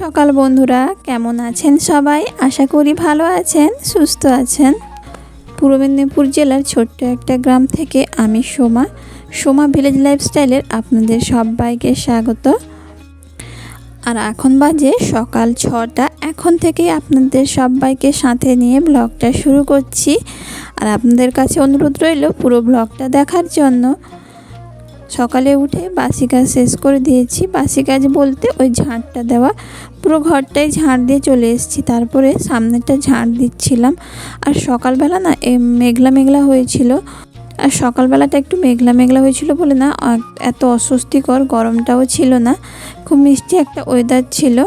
সকাল বন্ধুরা, কেমন আছেন সবাই? আশা করি ভালো আছেন, সুস্থ আছেন। পূর্ব মেদিনীপুর জেলার ছোট্ট একটা গ্রাম থেকে আমি সোমা সোমা ভিলেজ লাইফস্টাইলের আপনাদের সবাইকে স্বাগত। আর এখন বাজে সকাল ছটা, এখন থেকেই আপনাদের সবাইকে সাথে নিয়ে ব্লগটা শুরু করছি। আর আপনাদের কাছে অনুরোধ রইল পুরো ব্লগটা দেখার জন্য। সকালে উঠে বাসি কাজ শেষ করে দিয়েছি। বাসি কাজ বলতে ওই ঝাঁটটা দেওয়া। পুরো ঘরটাই ঝাঁট দিয়ে চলে এসেছি। তারপরে সামনেটা ঝাঁট দিচ্ছিলাম। আর সকালবেলা না মেঘলা মেঘলা হয়েছিল। আর সকালবেলাটা একটু মেঘলা মেঘলা হয়েছিল বলে না এত অস্বস্তিকর গরমটাও ছিল না। খুব মিষ্টি একটা ওয়েদার ছিল।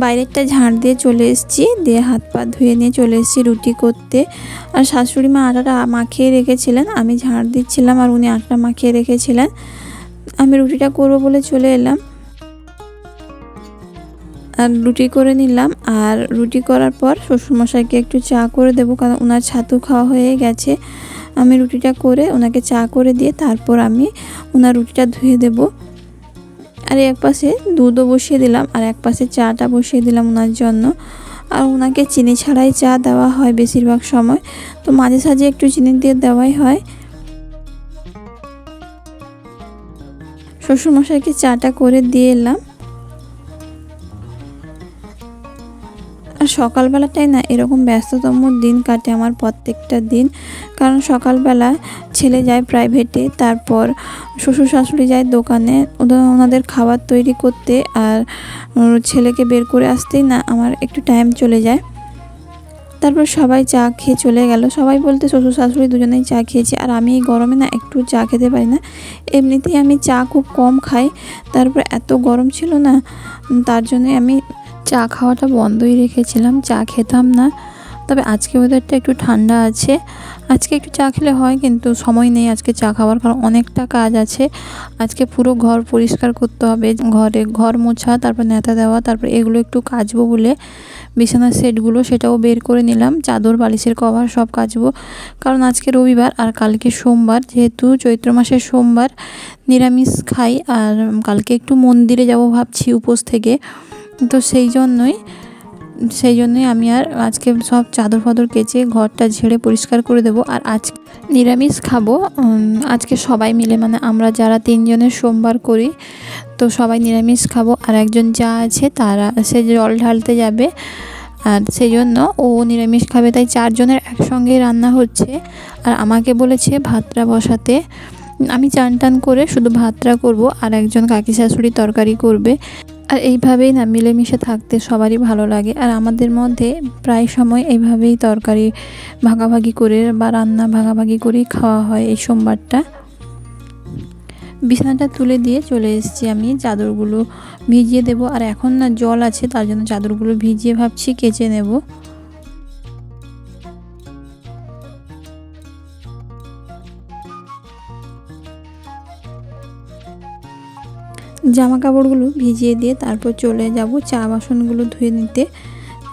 বাইরেরটা ঝাড় দিয়ে চলে এসেছি, দিয়ে হাত পা ধুয়ে নিয়ে চলে এসেছি রুটি করতে। আর শাশুড়ি মা আটাটা মাখিয়ে রেখেছিলেন, আমি ঝাড় দিচ্ছিলাম আর উনি আটা মাখিয়ে রেখেছিলেন। আমি রুটিটা করব বলে চলে এলাম। আর রুটি করে নিলাম, আর রুটি করার পর শ্বশুরমশাইকে একটু চা করে দেবো, কারণ ওনার ছাতু খাওয়া হয়ে গেছে। আমি রুটিটা করে ওনাকে চা করে দিয়ে তারপর আমি ওনার রুটিটা ধুয়ে দেবো। আর এক পাশে দুধও বসিয়ে দিলাম, আর এক পাশে চাটা বসিয়ে দিলাম ওনার জন্য। আর ওনাকে চিনি ছাড়াই চা দেওয়া হয় বেশিরভাগ সময়। তো মাঝে সাঝে একটু চিনি দিয়ে দেওয়াই হয়। শ্বশুরমশাইকে চাটা করে দিয়ে এলাম। আর সকালবেলাটাই না, এরকম ব্যস্ততম দিন কাটে আমার প্রত্যেকটা দিন। কারণ সকালবেলা ছেলে যায় প্রাইভেটে তারপর শ্বশুর শাশুড়ি যায় দোকানে। ওনাদের খাবার তৈরি করতে আর ছেলেকে বের করে আসতেই না, আমার একটু টাইম চলে যায়। তারপর সবাই চা খেয়ে চলে গেল। সবাই বলতে শ্বশুর শাশুড়ি দুজনেই চা খেয়েছে। আর আমি এই গরমে না একটু চা খেতে পারি না। এমনিতেই আমি চা খুব কম খাই। তারপর এত গরম ছিল না, তার জন্যে আমি চা খাওয়াটা বন্ধই রেখেছিলাম, চা খেতাম না। তবে আজকে ওয়েদারটা একটু ঠান্ডা আছে। আজকে একটু চা খেলে হয়, কিন্তু সময় নেই আজকে চা খাওয়ার, কারণ অনেকটা কাজ আছে। আজকে পুরো ঘর পরিষ্কার করতে হবে, ঘরে ঘর মোছা, তারপর নেতা দেওয়া, তারপর এগুলো একটু কাচবো বলে বিছানার সেটগুলো সেটাও বের করে নিলাম। চাদর, বালিশের কভার সব কাচবো। কারণ আজকে রবিবার আর কালকে সোমবার, যেহেতু চৈত্র মাসের সোমবার, নিরামিষ খাই, আর কালকে একটু মন্দিরে যাব ভাবছি উপোস থেকে। তো সেই জন্যই সেই জন্যই আমি আর আজকে সব চাদর ফাদর কেচে ঘরটা ঝেড়ে পরিষ্কার করে দেবো। আর আজ নিরামিষ খাব। আজকে সবাই মিলে মানে আমরা যারা তিনজনের সোমবার করি, তো সবাই নিরামিষ খাব। আর একজন যা আছে তারা, সে জল ঢালতে যাবে। আর সেই জন্য ও নিরামিষ খাবে, তাই চারজনের একসঙ্গেই রান্না হচ্ছে। আর আমাকে বলেছে ভাতটা বসাতে। আমি চান টান করে শুধু ভাতটা করব, আর একজন কাকি শাশুড়ি তরকারি করবে। আর এইভাবেই না মিলেমিশে থাকতে সবারই ভালো লাগে। আর আমাদের মধ্যে প্রায় সময় এইভাবেই তরকারি ভাগাভাগি করে বা রান্না ভাগাভাগি করেই খাওয়া হয় এই সোমবারটা। বিছানাটা তুলে দিয়ে চলে এসেছি আমি, চাদরগুলো ভিজিয়ে দেব। আর এখন না জল আছে, তার জন্য চাদরগুলো ভিজিয়ে ভাবছি কেচে নেব। জামা কাপড়গুলো ভিজিয়ে দিয়ে তারপর চলে যাব চা বাসনগুলো ধুয়ে নিতে।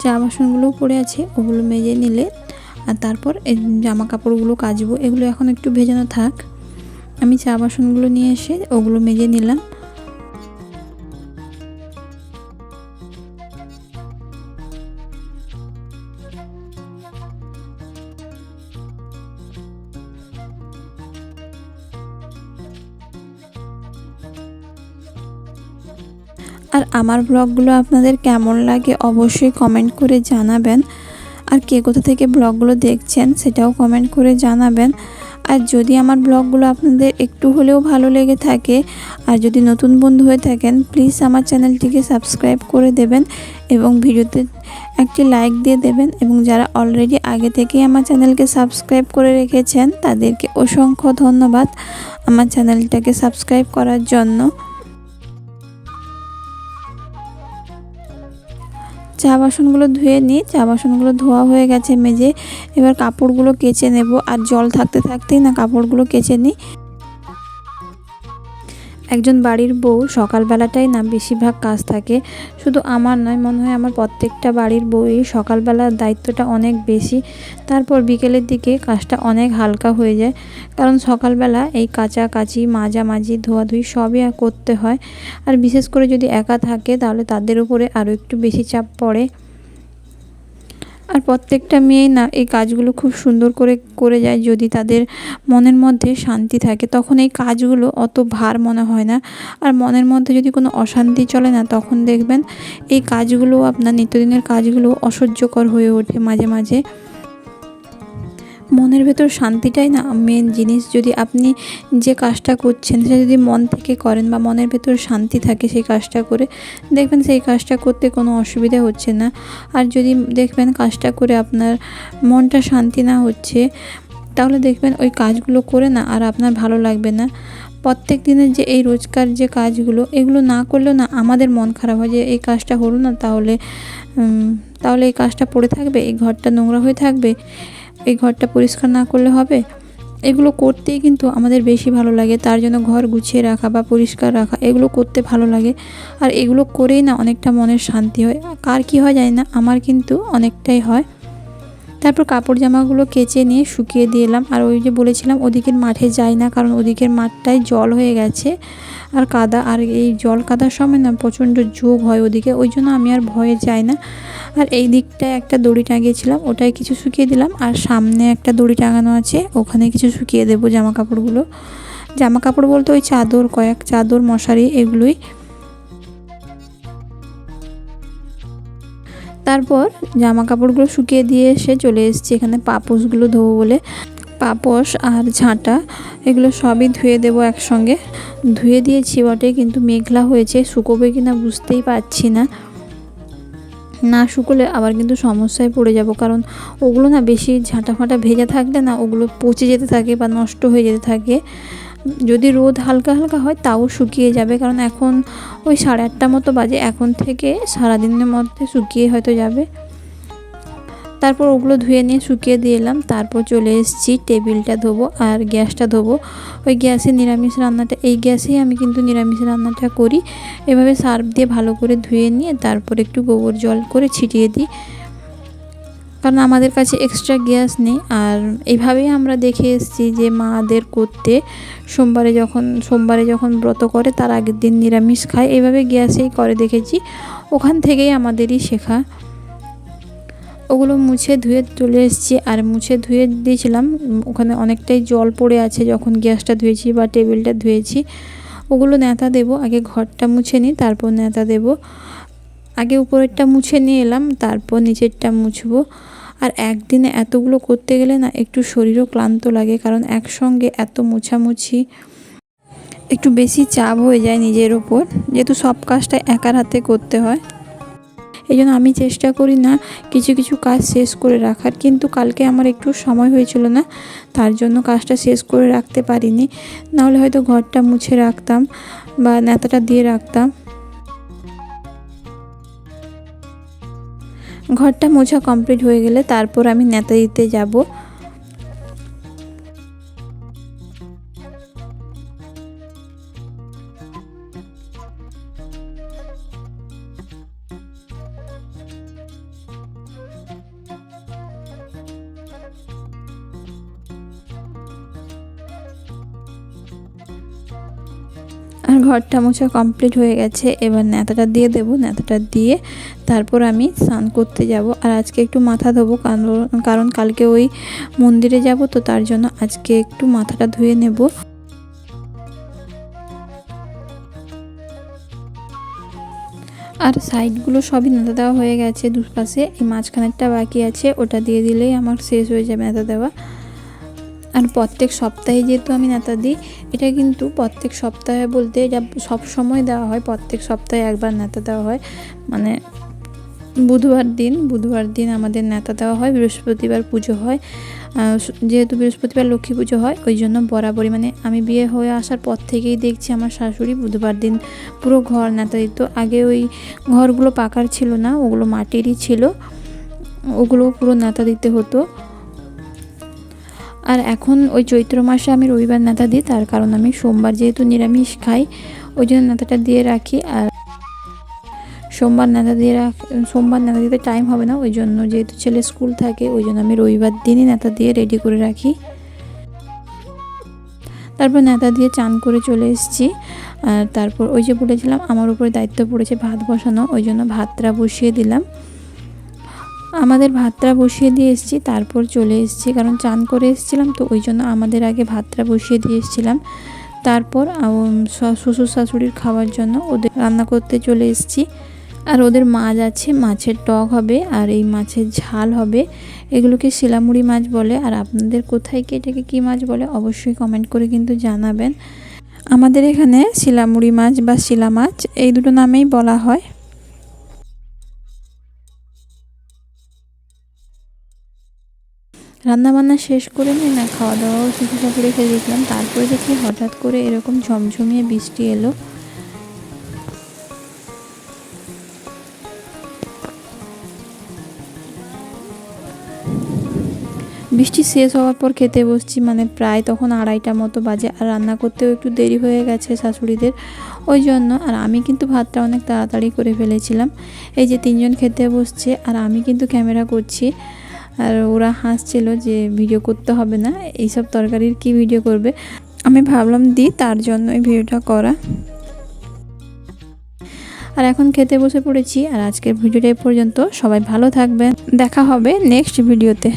চা বাসনগুলো পড়ে আছে, ওগুলো মেজে নিলে আর তারপর জামা কাপড়গুলো কাচবো। এগুলো এখন একটু ভেজানো থাক। আমি চা বাসনগুলো নিয়ে এসে ওগুলো মেজে নিলাম। আর আমার ব্লগগুলো আপনাদের কেমন লাগে অবশ্যই কমেন্ট করে জানাবেন। আর কে কোথা থেকে ব্লগগুলো দেখছেন সেটাও কমেন্ট করে জানাবেন। আর যদি আমার ব্লগগুলো আপনাদের একটু হলেও ভালো লেগে থাকে, আর যদি নতুন বন্ধু হয়ে থাকেন প্লিজ আমার চ্যানেলটিকে সাবস্ক্রাইব করে দেবেন এবং ভিডিওতে একটি লাইক দিয়ে দেবেন এবং যারা অলরেডি আগে থেকেই আমার চ্যানেলকে সাবস্ক্রাইব করে রেখেছেন, তাদেরকে অসংখ্য ধন্যবাদ আমার চ্যানেলটাকে সাবস্ক্রাইব করার জন্য। চা বাসনগুলো ধুয়ে নিই চা বাসনগুলো ধোয়া হয়ে গেছে মেজে। এবার কাপড়গুলো কেচে নেব। আর জল থাকতে থাকতেই না, কাপড়গুলো কেচে নিই। একজন বাড়ির বউ সকালবেলাটাই না বেশিরভাগ কাজ থাকে। শুধু আমার নয়, মনে হয় আমার প্রত্যেকটা বাড়ির বউই সকালবেলার দায়িত্বটা অনেক বেশি, তারপর বিকেলের দিকে কাজটা অনেক হালকা হয়ে যায়। কারণ সকালবেলা এই কাচাকাচি মাজামাজি ধোয়াধুয়ি সবই করতে হয়। আর বিশেষ করে যদি একা থাকে, তাহলে তাদের উপরে আরও একটু বেশি চাপ পড়ে। আর প্রত্যেকটা মেয়ে না এই কাজগুলো খুব সুন্দর করে করে যায় যদি তাদের মনের মধ্যে শান্তি থাকে। তখন এই কাজগুলো অত ভার মনে হয় না। আর মনের মধ্যে যদি কোনো অশান্তি চলে না, তখন দেখবেন এই কাজগুলো আপনার নিত্যদিনের কাজগুলো অসহ্যকর হয়ে ওঠে মাঝে মাঝে। মনের ভেতর শান্তিটাই না মেন জিনিস। যদি আপনি যে কাজটা করছেন, সেটা যদি মন থেকে করেন বা মনের ভেতর শান্তি থাকে সেই কাজটা করে, দেখবেন সেই কাজটা করতে কোনো অসুবিধা হচ্ছে না। আর যদি দেখবেন কাজটা করে আপনার মনটা শান্তি না হচ্ছে, তাহলে দেখবেন ওই কাজগুলো করে না আর আপনার ভালো লাগবে না। প্রত্যেক দিনের যে এই রোজকার যে কাজগুলো, এগুলো না করলেও না আমাদের মন খারাপ হয় যে এই কাজটা হলো না তাহলে তাহলে এই কাজটা পড়ে থাকবে, এই ঘরটা নোংরা হয়ে থাকবে। এই ঘরটা পরিষ্কার না করলে হবে? এগুলো করতেই কিন্তু আমাদের বেশি ভালো লাগে। তার জন্য ঘর গুছিয়ে রাখা বা পরিষ্কার রাখা, এগুলো করতে ভালো লাগে। আর এগুলো করেই না অনেকটা মনের শান্তি হয়। কার কি হয় জানি না, আমার কিন্তু অনেকটাই হয়। তারপর কাপড় জামাগুলো কেচে নিয়ে শুকিয়ে দিয়ে এলাম। আর ওই যে বলেছিলাম, ওদিকের মাঠে যাই না, কারণ ওদিকের মাঠটায় জল হয়ে গেছে। আর কাদা, আর এই জল কাদার সময় না প্রচণ্ড যোগ হয় ওদিকে, ওই জন্য আমি আর ভয়ে যাই না। আর এই দিকটায় একটা দড়ি টাঙিয়েছিলাম, ওটায় কিছু শুকিয়ে দিলাম। আর সামনে একটা দড়ি টাঙানো আছে, ওখানে কিছু শুকিয়ে দেবো জামা কাপড়গুলো জামা কাপড় বলতে ওই চাদর, কয়েক চাদর, মশারি, এগুলোই তারপর জামা কাপড়গুলো শুকিয়ে দিয়ে এসে চলে এসেছি। এখানে পাপোশগুলো ধোবো বলে। পাপোশ আর ঝাঁটা, এগুলো সবই ধুয়ে দেব একসঙ্গে। ধুয়ে দিয়েছি বটে, কিন্তু মেঘলা হয়েছে। শুকোবে কি না বুঝতেই পারছি না। না শুকোলে আবার কিন্তু সমস্যায় পড়ে যাব, কারণ ওগুলো না বেশি ঝাঁটা ফাঁটা ভেজা থাকলে না ওগুলো পচে যেতে থাকে বা নষ্ট হয়ে যেতে থাকে। যদি রোদ হালকা হালকা হয়, তাও শুকিয়ে যাবে। কারণ এখন ওই সাড়ে আটটা মতো বাজে। এখন থেকে সারাদিনের মধ্যে শুকিয়ে হয়তো যাবে। তারপর ওগুলো ধুয়ে নিয়ে শুকিয়ে দিয়ে এলাম। তারপর চলে এসেছি, টেবিলটা ধোবো আর গ্যাসটা ধোবো। ওই গ্যাসে নিরামিষ রান্নাটা, এই গ্যাসেই আমি কিন্তু নিরামিষ রান্নাটা করি। এভাবে সার্ফ দিয়ে ভালো করে ধুয়ে নিয়ে তারপর একটু গোবর জল করে ছিটিয়ে দিই। কারণ আমাদের কাছে এক্সট্রা গ্যাস নেই। আর এইভাবেই আমরা দেখে এসেছি যে মাদের করতে সোমবারে যখন সোমবারে যখন ব্রত করে, তার আগের দিন নিরামিষ খায়। এইভাবে গ্যাসেই করে দেখেছি। ওখান থেকেই আমাদেরই শেখা। ওগুলো মুছে ধুয়ে চলে এসেছি। আর মুছে ধুয়ে দিয়েছিলাম। ওখানে অনেকটাই জল পড়ে আছে যখন গ্যাসটা ধুয়েছি বা টেবিলটা ধুয়েছি। ওগুলো নেতা দেব। আগে ঘরটা মুছে নিই, তারপর নেতা দেব। আগে উপরেরটা মুছে নিয়ে এলাম, তারপর নিচেরটা মুছবো। আর একদিনে এতগুলো করতে গেলে না একটু শরীরও ক্লান্ত লাগে, কারণ একসঙ্গে এত মোছামুছি, একটু বেশি চাপ হয়ে যায় নিজের ওপর, যেহেতু সব কাজটা একার হাতে করতে হয়। এই জন্য আমি চেষ্টা করি না কিছু কিছু কাজ শেষ করে রাখার, কিন্তু কালকে আমার একটু সময় হয়েছিল না, তার জন্য কাজটা শেষ করে রাখতে পারিনি। নাহলে হয়তো ঘরটা মুছে রাখতাম বা নেতাটা দিয়ে রাখতাম। ঘরটা মোছা কমপ্লিট হয়ে গেলে তারপর আমি নেতা দিতে যাব। আর ঘরটা মোছা কমপ্লিট হয়ে গেছে, এবার নেতাটা দিয়ে দেবো, নেতাটা দিয়ে তারপর আমি স্নান করতে যাব। আর আজকে একটু মাথা ধোবো, কারণ কালকে ওই মন্দিরে যাব, তো তার জন্য আজকে একটু মাথাটা ধুয়ে নেব। আর সাইডগুলো সবই নেতা দেওয়া হয়ে গেছে দুপাশে, এই মাঝখানেরটা বাকি আছে, ওটা দিয়ে দিলেই আমার শেষ হয়ে যাবে নেতা দেওয়া। আর প্রত্যেক সপ্তাহে যেহেতু আমি নেতা দিই, এটা কিন্তু প্রত্যেক সপ্তাহে বলতে এটা সব সময় দেওয়া হয়, প্রত্যেক সপ্তাহে একবার নেতা দেওয়া হয়। মানে বুধবার দিন বুধবার দিন আমাদের নেতা দেওয়া হয়, বৃহস্পতিবার পুজো হয়। যেহেতু বৃহস্পতিবার লক্ষ্মী পুজো হয়, ওই জন্য বরাবরই মানে আমি বিয়ে হয়ে আসার পর থেকেই দেখছি আমার শাশুড়ি বুধবার দিন পুরো ঘর নেতা দিত আগে ওই ঘরগুলো পাকার ছিল না, ওগুলো মাটিরই ছিল, ওগুলো পুরো নেতা দিতে হতো। আর এখন ওই চৈত্র মাসে আমি রবিবার নেতা দিই, তার কারণ আমি সোমবার যেহেতু নিরামিষ খাই, ওই জন্য নেতাটা দিয়ে রাখি। আর সোমবার নেতা দিয়ে রাখ সোমবার নেতা দিতে টাইম হবে না ওই জন্য যেহেতু ছেলে স্কুল থাকে ওই জন্য আমি রবিবার দিনই নেতা দিয়ে রেডি করে রাখি। তারপর নেতা দিয়ে চান করে চলে এসেছি। আর তারপর ওই যে বলেছিলাম, আমার উপরে দায়িত্ব পড়েছে ভাত বসানো ওই জন্য ভাতটা বসিয়ে দিলাম। আমাদের ভাতটা বসিয়ে দিয়ে এসেছি, তারপর চলে এসেছি, কারণ চান করে এসেছিলাম, তো ওই জন্য আমাদের আগে ভাতটা বসিয়ে দিয়ে এসেছিলাম। তারপর শ্বশুর শাশুড়ির খাওয়ার জন্য ওদের রান্না করতে চলে এসেছি। আর ওদের মাছ আছে, মাছের টক হবে আর এই মাছের ঝাল হবে। এগুলোকে শিলামুড়ি মাছ বলে। আর আপনাদের কোথায় কি এটাকে কী মাছ বলে অবশ্যই কমেন্ট করে কিন্তু জানাবেন। আমাদের এখানে শিলামুড়ি মাছ বা শিলা মাছ, এই দুটো নামেই বলা হয়। রান্না বান্না শেষ করে নিয়ে না, খাওয়া দাওয়াও শাশুড়ি খেয়ে দেখলাম তারপরে দেখি হঠাৎ করে এরকম ঝমঝমিয়ে বৃষ্টি এলো। বৃষ্টি শেষ হওয়ার পর খেতে বসছি মানে প্রায় তখন আড়াইটা মতো বাজে। আর রান্না করতেও একটু দেরি হয়ে গেছে শাশুড়িদের। ওই জন্য, আর আমি কিন্তু ভাতটা অনেক তাড়াতাড়ি করে ফেলেছিলাম। এই যে তিনজন খেতে বসছে, আর আমি কিন্তু ক্যামেরা করছি। আর ওরা হাসছিল যে ভিডিও করতে হবে না, এইসব তরকারির কি ভিডিও করবে? আমি ভাবলাম দি তার জন্য এই ভিডিওটা করা। আর এখন খেতে বসে পড়েছি, আর আজকের ভিডিওটা পর্যন্ত। সবাই ভালো থাকবেন। দেখা হবে নেক্সট ভিডিওতে।